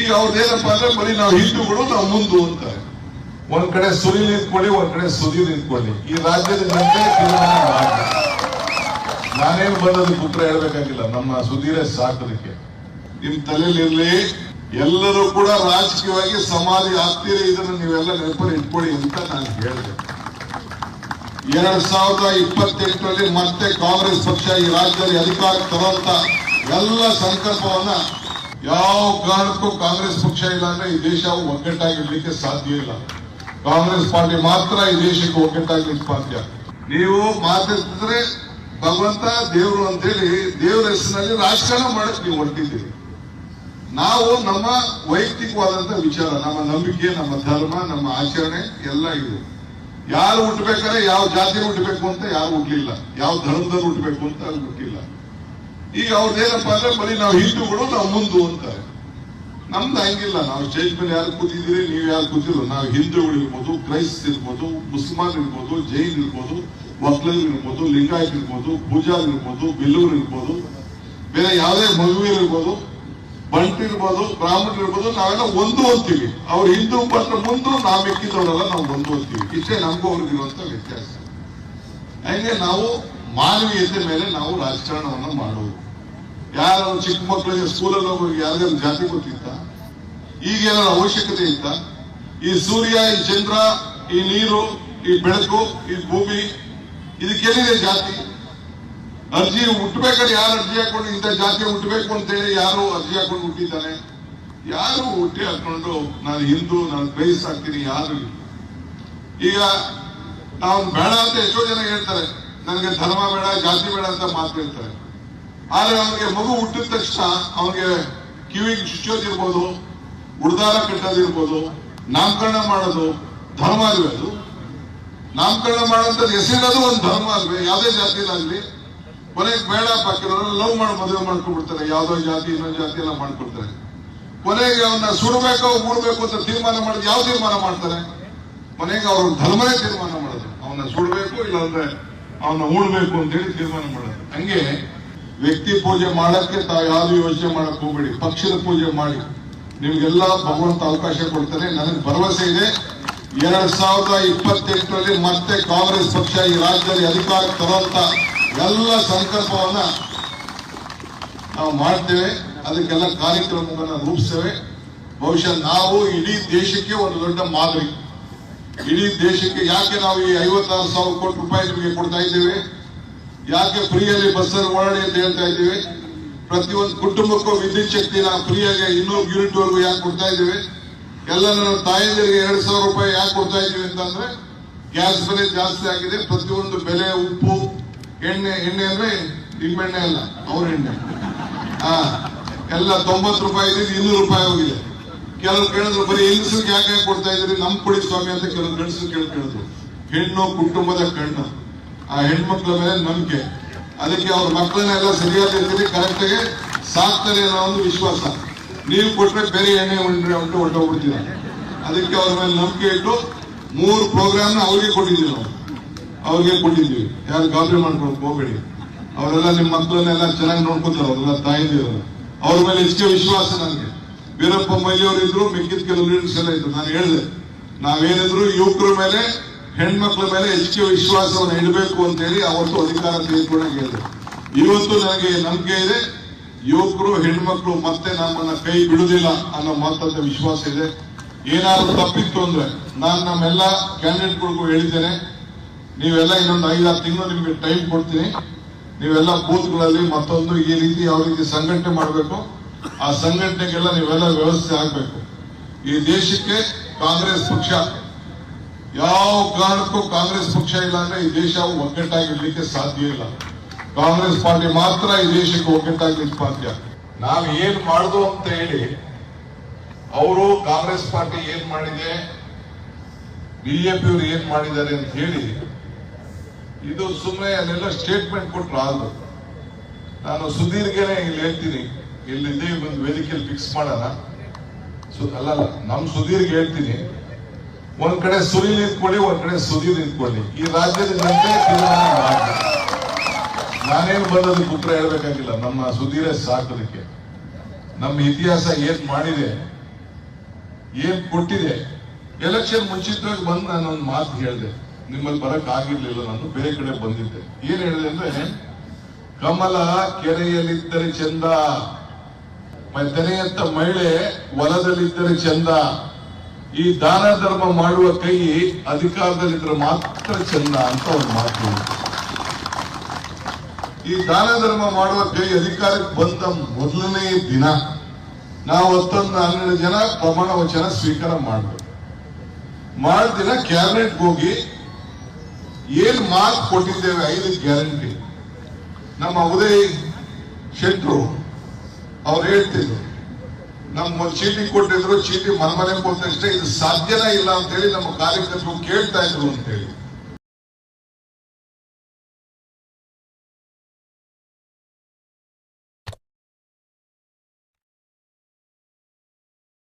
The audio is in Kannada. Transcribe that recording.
ಈಗ ಅವ್ರದ್ದೇನಪ್ಪ ಅಂದ್ರೆ ಬರೀ ನಾವು ಹಿಂದೂಗಳು ನಾವು ಮುಂದು ಅಂತಾರೆ ಒಂದ್ ಕಡೆ ಸುನಿ ನಿಂತ್ಕೊಳ್ಳಿ, ಒಂದ್ ಕಡೆ ಸುದಿ ನಿಂತ್ಕೊಳ್ಳಿ. ಈ ರಾಜ್ಯದ ಜನತೆ ತೀರ್ಮಾನ ಮಾಡಿ ನಾನೇನು ಬಂದದ್ದು ಉತ್ತರ ಹೇಳ್ಬೇಕಾಗಿಲ್ಲ. ನಮ್ಮ ಸುದೀರೇ ಸಾಕೋದಕ್ಕೆ. ನಿಮ್ ತಲೆಯಲ್ಲಿ ಎಲ್ಲರೂ ಕೂಡ ರಾಜಕೀಯವಾಗಿ ಸಮಾಧಿ ಆಗ್ತೀರಿ, ಇದನ್ನು ನೀವೆಲ್ಲ ನೆನಪಲ್ಲಿ ಇಟ್ಕೊಳ್ಳಿ ಅಂತ ನಾನು ಹೇಳಿದೆ. ಎರಡ್ ಸಾವಿರದ ಇಪ್ಪತ್ತೆಂಟರಲ್ಲಿ ಮತ್ತೆ ಕಾಂಗ್ರೆಸ್ ಪಕ್ಷ ಈ ರಾಜ್ಯದಲ್ಲಿ ಅಧಿಕಾರ ತರುವಂತ ಎಲ್ಲ ಸಂಕಲ್ಪವನ್ನ ಯಾವ ಕಾರಣಕ್ಕೂ ಕಾಂಗ್ರೆಸ್ ಪಕ್ಷ ಇಲ್ಲ ಅಂದ್ರೆ ಈ ದೇಶ ಒಗ್ಗಟ್ಟಾಗಿಡ್ಲಿಕ್ಕೆ ಸಾಧ್ಯ ಇಲ್ಲ. ಕಾಂಗ್ರೆಸ್ ಪಾರ್ಟಿ ಮಾತ್ರ ಈ ದೇಶಕ್ಕೆ ಒಗ್ಗಟ್ಟಾಗಿ ಸಾಧ್ಯ. ನೀವು ಮಾತಾಡ್ತಿದ್ರೆ ಭಗವಂತ ದೇವರು ಅಂತೇಳಿ ದೇವರ ಹೆಸರಿನಲ್ಲಿ ರಾಜಕಾರಣ ಮಾಡಕ್ ನೀವು ಹೊರಟಿದ್ದೀರಿ ನಾವು ನಮ್ಮ ವೈಯಕ್ತಿಕವಾದಂತ ವಿಚಾರ, ನಮ್ಮ ನಂಬಿಕೆ, ನಮ್ಮ ಧರ್ಮ, ನಮ್ಮ ಆಚರಣೆ ಎಲ್ಲ ಇದು ಯಾರು ಹುಟ್ಟಬೇಕಾದ್ರೆ ಯಾವ ಜಾತಿ ಹುಟ್ಟಬೇಕು ಅಂತ ಯಾರು ಹುಟ್ಟಲಿಲ್ಲ ಯಾವ ಧರ್ಮದಲ್ಲಿ ಹುಟ್ಟಬೇಕು ಅಂತ ಅಲ್ಲಿ ಹುಟ್ಟಿಲ್ಲ. ಈಗ ಅವ್ರದ್ದೇನಪ್ಪ ಅಂದ್ರೆ ಬರೀ ನಾವು ಹಿಂದೂಗಳು, ನಾವು ಮುಂದು ಅಂತಾರೆ. ನಮ್ದು ಹಂಗಿಲ್ಲ. ನಾವು ಸ್ಟೇಜ್ ಮೇಲೆ ಯಾರು ಕೂತಿದ್ದೀರಿ, ನೀವು ಯಾರು ಕೂತಿಲ್ಲ. ನಾವು ಹಿಂದೂಗಳು ಇರ್ಬೋದು, ಕ್ರೈಸ್ತ ಇರ್ಬೋದು ಮುಸ್ಮಾನ್ ಇರ್ಬೋದು, ಜೈನ್ ಇರ್ಬೋದು ಒಕ್ಲರ್ ಇರ್ಬೋದು, ಲಿಂಗಾಯತ್ ಇರ್ಬೋದು ಪೂಜಾರ್ ಇರ್ಬೋದು, ಬಿಲ್ಲೂರ್ ಇರ್ಬೋದು, ಬೇರೆ ಯಾವುದೇ ಮಗುವೀರ್ ಇರ್ಬೋದು, ಬಂಟ್ ಇರ್ಬೋದು, ಬ್ರಾಹ್ಮಣ ಇರ್ಬೋದು, ನಾವೆಲ್ಲ ಒಂದು ಅಂತೀವಿ ಅವ್ರು ಹಿಂದೂ ಬಂದ್ರೆ ಮುಂದೆ ನಾವು ಮೆಕ್ಕಿದವರೆಲ್ಲ ನಾವು ಒಂದು ಅಂತೀವಿ ಇಷ್ಟೇ ನಮಗೂ ಅವ್ರಿಗಿರುವಂತ ವ್ಯತ್ಯಾಸ. ಹಂಗೆ ನಾವು ಮಾನವೀಯತೆ ಮೇಲೆ ನಾವು ರಾಜಕಾರಣವನ್ನ ಮಾಡೋದು. ಯಾರು ಚಿಕ್ಕ ಮಕ್ಕಳಿಗೆ ಸ್ಕೂಲಲ್ಲಿ ಹೋಗಿ ಯಾರಿಗಾದ್ರು ಜಾತಿ ಗೊತ್ತಿತ್ತ? ಈಗೇನಾರ ಅವಶ್ಯಕತೆ ಇತ್ತ? ಈ ಸೂರ್ಯ, ಈ ಚಂದ್ರ, ಈ ನೀರು, ಈ ಬೆಳಕು, ಈ ಭೂಮಿ ಇದಕ್ಕೆಲ್ಲಿದೆ ಜಾತಿ. ಅರ್ಜಿ ಹುಟ್ಟಬೇಕಾದ್ರೆ ಯಾರು ಅರ್ಜಿ ಹಾಕೊಂಡು ಇಂಥ ಜಾತಿ ಹುಟ್ಟಬೇಕು ಅಂತೇಳಿ ಯಾರು ಅರ್ಜಿ ಹಾಕೊಂಡು ಹುಟ್ಟಿದ್ದಾನೆ ಯಾರು ಹುಟ್ಟಿ ಹಾಕೊಂಡು ನಾನು ಹಿಂದೂ, ನಾನು ಕ್ರೈಸ್ ಆಗ್ತೀನಿ, ಯಾರು. ಈಗ ನಾವು ಬೇಡ ಅಂತ ಎಷ್ಟೋ ಜನ ಹೇಳ್ತಾರೆ, ನನಗೆ ಧರ್ಮ ಬೇಡ, ಜಾತಿ ಬೇಡ ಅಂತ ಮಾತು ಹೇಳ್ತಾರೆ. ಆದ್ರೆ ಅವನಿಗೆ ಮಗು ಹುಟ್ಟಿದ ತಕ್ಷಣ ಅವನಿಗೆ ಕಿವಿಗೆ ಚುಚ್ಚೋದಿರ್ಬೋದು ಉಡ್ದಾರ ಕಟ್ಟೋದಿರ್ಬೋದು, ನಾಮಕರಣ ಮಾಡೋದು, ಧರ್ಮ ಅದು. ನಾಮಕರಣ ಮಾಡೋಂಥದ್ದು ಎಸೆಯೋದು ಒಂದು ಧರ್ಮ ಅಲ್ವೇ, ಯಾವುದೇ ಜಾತಿಲಾಗ್ಲಿ ಕೊನೆಗೆ ಬೇಡ ಪಕ್ಕದವರು ಲವ್ ಮಾಡಿ, ಮದುವೆ ಮಾಡ್ಕೊಂಡ್ಬಿಡ್ತಾರೆ. ಯಾವ್ದೋ ಜಾತಿ, ಇನ್ನೊಂದು ಜಾತಿ ಎಲ್ಲ ಮಾಡ್ಕೊಡ್ತಾರೆ. ಕೊನೆಗೆ ಅವನ್ನ ಸುಡಬೇಕೋ ಮೂಡ್ಬೇಕು ಅಂತ ತೀರ್ಮಾನ ಮಾಡಿದ್ ಯಾವ ತೀರ್ಮಾನ ಮಾಡ್ತಾರೆ? ಕೊನೆಗೆ ಅವ್ರ ಧರ್ಮನೇ ತೀರ್ಮಾನ ಮಾಡೋದು. ಅವನ್ನ ಸುಡಬೇಕು, ಇಲ್ಲಾಂದ್ರೆ ಅವನ್ನ ಉಳ್ಬೇಕು ಅಂತ ಹೇಳಿ ತೀರ್ಮಾನ ಮಾಡೋದು. ಹಂಗೆ ವ್ಯಕ್ತಿ ಪೂಜೆ ಮಾಡಕ್ಕೆ ತಾವು ಯಾವ್ದು ಯೋಚನೆ ಮಾಡಕ್ ಹೋಗ್ಬೇಡಿ. ಪಕ್ಷದ ಪೂಜೆ ಮಾಡಿ. ನಿಮ್ಗೆಲ್ಲ ಭಗವಂತ ಅವಕಾಶ ಕೊಡ್ತಾರೆ ನನಗೆ ಭರವಸೆ ಇದೆ. ಎರಡ್ ಸಾವಿರದ ಇಪ್ಪತ್ತೆಂಟರಲ್ಲಿ ಮತ್ತೆ ಕಾಂಗ್ರೆಸ್ ಪಕ್ಷ ಈ ರಾಜ್ಯದಲ್ಲಿ ಅಧಿಕಾರ ತರುವಂತ ಎಲ್ಲ ಸಂಕಲ್ಪವನ್ನ ನಾವು ಮಾಡ್ತೇವೆ. ಅದಕ್ಕೆಲ್ಲ ಕಾರ್ಯಕ್ರಮಗಳನ್ನ ರೂಪಿಸ್ತೇವೆ. ಬಹುಶಃ ನಾವು ಇಡೀ ದೇಶಕ್ಕೆ ಒಂದು ದೊಡ್ಡ ಮಾದರಿ. ಇಡೀ ದೇಶಕ್ಕೆ ಯಾಕೆ ನಾವು ಈ ಐವತ್ತಾರು ಸಾವಿರ ಕೋಟಿ ರೂಪಾಯಿ ನಿಮಗೆ ಕೊಡ್ತಾ ಇದ್ದೇವೆ? ಯಾಕೆ ಫ್ರೀಯಲ್ಲಿ ಬಸ್ಸಲ್ಲಿ ಓಡಾಡಿ ಅಂತ ಹೇಳ್ತಾ ಇದ್ದೀವಿ? ಪ್ರತಿಯೊಂದು ಕುಟುಂಬಕ್ಕೂ ವಿದ್ಯುತ್ ಶಕ್ತಿನ ಫ್ರೀಯಾಗಿ ಇನ್ನೂರು ಯೂನಿಟ್ ವರೆಗೂ ಯಾಕೆ ಕೊಡ್ತಾ ಇದ್ದೀವಿ? ಎಲ್ಲ ನನ್ನ ತಾಯಂದಿರಿಗೆ ಎರಡು ಸಾವಿರ ರೂಪಾಯಿ ಯಾಕೆ ಕೊಡ್ತಾ ಇದೀವಿ ಅಂತಂದ್ರೆ ಗ್ಯಾಸ್ ಬೆಲೆ ಜಾಸ್ತಿ ಆಗಿದೆ. ಪ್ರತಿಯೊಂದು ಬೆಲೆ ಉಪ್ಪು, ಎಣ್ಣೆ ಎಣ್ಣೆ ಅಂದ್ರೆ ನಿಮ್ಮೆಣ್ಣೆ ಅಲ್ಲ, ಅವ್ರ ಎಣ್ಣೆ. ಹಾ ಎಲ್ಲ ತೊಂಬತ್ತು ರೂಪಾಯಿ ಇದ್ರೆ ಇನ್ನೂರು ರೂಪಾಯಿ ಹೋಗಿದೆ. ಕೆಲವ್ರು ಕೇಳಿದ್ರು, ಬರೀ ಹೆಂಗಸರಿಗೆ ಯಾಕೆ ಕೊಡ್ತಾ ಇದ್ರಿ ನಮ್ ಕೊಡಿ ಸ್ವಾಮಿ ಅಂತ ಕೆಲವು ಗಂಡಸರು ಕೇಳಿ ಹೆಣ್ಣು ಕುಟುಂಬದ ಕಣ್ಣು. ಆ ಹೆಣ್ಮಕ್ಳ ಮೇಲೆ ನಂಬಿಕೆ. ಅದಕ್ಕೆ ಅವ್ರ ಮಕ್ಕಳನ್ನೆಲ್ಲ ಸರಿಯಾದ ರೀತಿಯಲ್ಲಿ ಕರೆಕ್ಟ್ ಆಗಿ ಸಾಕ್ತಾರೆ ಅನ್ನೋ ಒಂದು ವಿಶ್ವಾಸ. ನೀವು ಕೊಟ್ಟರೆ ಬೇರೆ ಏನೇ ಉಂಡ್ರೆ ಉಂಟು ಹೊರಟೋಗ್ಬಿಡ್ತೀವಿ ಅದಕ್ಕೆ ಅವ್ರ ಮೇಲೆ ನಂಬಿಕೆ ಇಟ್ಟು ಮೂರು ಪ್ರೋಗ್ರಾಮ್ ಅವ್ರಿಗೆ ಕೊಟ್ಟಿದ್ದೀವಿ ನಾವು. ಅವ್ರಿಗೆ ಕೊಟ್ಟಿದ್ದೀವಿ. ಯಾರು ಗಾಬರಿ ಮಾಡ್ಕೊಂಡು ಹೋಗ್ಬೇಡಿ. ಅವರೆಲ್ಲ ನಿಮ್ಮ ಮಕ್ಕಳನ್ನೆಲ್ಲ ಚೆನ್ನಾಗಿ ನೋಡ್ಕೊತಾರೆ, ಅವರೆಲ್ಲ ತಾಯಿಂದಿರಲ್ಲ ಅವ್ರ ಮೇಲೆ ಹೆಚ್ಚಿಗೆ ವಿಶ್ವಾಸ ನನಗೆ. ವೀರಪ್ಪ ಮೊಯ್ಲಿಯವರು ಇದ್ರು ಮಿಕ್ಕಿದ ಕೆಲವು ಲೀಡರ್ಸ್ ಎಲ್ಲ ಇದ್ರು. ನಾನು ಹೇಳಿದೆ, ನಾವೇನಿದ್ರು ಯುವಕರ ಮೇಲೆ, ಹೆಣ್ಮಕ್ಳ ಮೇಲೆ ಹೆಚ್ಚಿಗೆ ವಿಶ್ವಾಸವನ್ನು ಇಡಬೇಕು ಅಂತ ಹೇಳಿ ಅವತ್ತು ಅಧಿಕಾರ ತೆಗೆದುಕೊಂಡಾಗ ಹೇಳಿದೆ. ಇವತ್ತು ನನಗೆ ನಂಬಿಕೆ ಇದೆ. ಯುವಕರು ಹೆಣ್ಮಕ್ಳು ಮತ್ತೆ ನಮ್ಮನ್ನ ಕೈ ಬಿಡುದಿಲ್ಲ ಅನ್ನೋ ಮಾತಂತ ವಿಶ್ವಾಸ ಇದೆ. ಏನಾದರೂ ತಪ್ಪಿತ್ತು ಅಂದ್ರೆ ನಾನು ನಮ್ಮೆಲ್ಲ ಕ್ಯಾಂಡಿಡೇಟ್ಗಳಿಗೂ ಹೇಳಿದ್ದೇನೆ. ನೀವೆಲ್ಲ ಇನ್ನೊಂದು ಐದಾರು ತಿಂಗಳು ನಿಮಗೆ ಟೈಮ್ ಕೊಡ್ತೀನಿ. ನೀವೆಲ್ಲ ಬೂತ್ಗಳಲ್ಲಿ ಮತ್ತೊಂದು ಈ ರೀತಿ ಯಾವ ರೀತಿ ಸಂಘಟನೆ ಮಾಡಬೇಕು, ಆ ಸಂಘಟನೆಗೆಲ್ಲ ನೀವೆಲ್ಲ ವ್ಯವಸ್ಥೆ ಆಗ್ಬೇಕು. ಈ ದೇಶಕ್ಕೆ ಕಾಂಗ್ರೆಸ್ ಪಕ್ಷ, ಯಾವ ಕಾರಣಕ್ಕೂ ಕಾಂಗ್ರೆಸ್ ಪಕ್ಷ ಇಲ್ಲ ಅಂದ್ರೆ ಈ ದೇಶ ಒಗ್ಗಟ್ಟಾಗಿರ್ಲಿಕ್ಕೆ ಸಾಧ್ಯ ಇಲ್ಲ. ಕಾಂಗ್ರೆಸ್ ಪಾರ್ಟಿ ಮಾತ್ರ ಈ ದೇಶಕ್ಕೆ ಒಗ್ಗಟ್ಟಾಗಿ ಸಾಧ್ಯ ನಾವು ಏನ್ ಮಾಡುದು ಅಂತ ಹೇಳಿ, ಅವರು ಕಾಂಗ್ರೆಸ್ ಪಾರ್ಟಿ ಏನ್ ಮಾಡಿದೆ, ಬಿಜೆಪಿಯವರು ಏನ್ ಮಾಡಿದ್ದಾರೆ ಅಂತ ಹೇಳಿ, ಇದು ಸುಮ್ಮನೆ ಅಲ್ಲೆಲ್ಲ ಸ್ಟೇಟ್ಮೆಂಟ್ ಕೊಟ್ರು ಆದ್ರು. ನಾನು ಸುಧೀರ್ಗೆನೆ ಇಲ್ಲಿ ಹೇಳ್ತೀನಿ ಇಲ್ಲಿ ಒಂದು ವೇದಿಕೆಯಲ್ಲಿ ಫಿಕ್ಸ್ ಮಾಡೋಣ. ಅಲ್ಲ ನಮ್ ಸುಧೀರ್ಗೆ ಹೇಳ್ತೀನಿ. ಒಂದ್ ಕಡೆ ಸುನಿಲ್ ನಿಂತ್ಕೊಳ್ಳಿ, ಒಂದ್ ಕಡೆ ಸುದೀರ್ ನಿಂತ್ಕೊಳ್ಳಿ. ಈ ರಾಜ್ಯದ ಜನತೆ ತೀರ್ಮಾನ ನಾನೇನು ಬಂದದಕ್ಕೆ ಉತ್ತರ ಹೇಳ್ಬೇಕಾಗಿಲ್ಲ. ನಮ್ಮ ಸುದೀರೇ ಸಾಕೋದಕ್ಕೆ ನಮ್ಮ ಇತಿಹಾಸ ಏನ್ ಮಾಡಿದೆ, ಏನ್ ಕೊಟ್ಟಿದೆ ಎಲೆಕ್ಷನ್ ಮುಂಚಿತವಾಗಿ ಬಂದು ನಾನು ಒಂದು ಮಾತು ಹೇಳಿದೆ. ನಿಮ್ಮಲ್ಲಿ ಬರಕ್ ಆಗಿರ್ಲಿಲ್ಲ, ನಾನು ಬೇರೆ ಕಡೆ ಬಂದಿದ್ದೆ. ಏನ್ ಹೇಳಿದೆ ಅಂದ್ರೆ, ಕಮಲ ಕೆರೆಯಲ್ಲಿದ್ದರೆ ಚಂದ ತೆನೆಯಂತ ಮಹಿಳೆ ಹೊಲದಲ್ಲಿದ್ದರೆ ಚಂದ, ಈ ದಾನ ಧರ್ಮ ಮಾಡುವ ಕೈ ಅಧಿಕಾರದಲ್ಲಿದ್ದರೆ ಮಾತ್ರ ಚಂದ ಅಂತ ಒಂದು ಮಾತು. ಈ ದಾನ ಧರ್ಮ ಮಾಡುವ ಕೈ ಅಧಿಕಾರಕ್ಕೆ ಬಂದ ಮೊದಲನೇ ದಿನ ನಾವು ಅಷ್ಟೊಂದು ಹನ್ನೆರಡು ಜನ ಪ್ರಮಾಣ ವಚನ ಸ್ವೀಕಾರ ಮಾಡಬೇಕು. ದಿನ ಕ್ಯಾಬಿನೆಟ್ ಹೋಗಿ ಏನ್ ಮಾರ್ಕ್ ಕೊಟ್ಟಿದ್ದೇವೆ ಐದು ಗ್ಯಾರಂಟಿ. ನಮ್ಮ ಉದಯ್ ಶೆಟ್ರು ಅವ್ರು ಹೇಳ್ತಿದ್ರು ನಮ್ಮ ಚೀಟಿ ಕೊಟ್ಟಿದ್ರು, ಚೀಟಿ ಮನೆ ಮನೆ ಕೊಟ್ಟಷ್ಟೇ, ಇದು ಸಾಧ್ಯನೇ ಇಲ್ಲ ಅಂತ ಹೇಳಿ ನಮ್ಮ ಕಾರ್ಯಕರ್ತರು ಕೇಳ್ತಾ ಇದ್ರು ಅಂತ ಹೇಳಿ.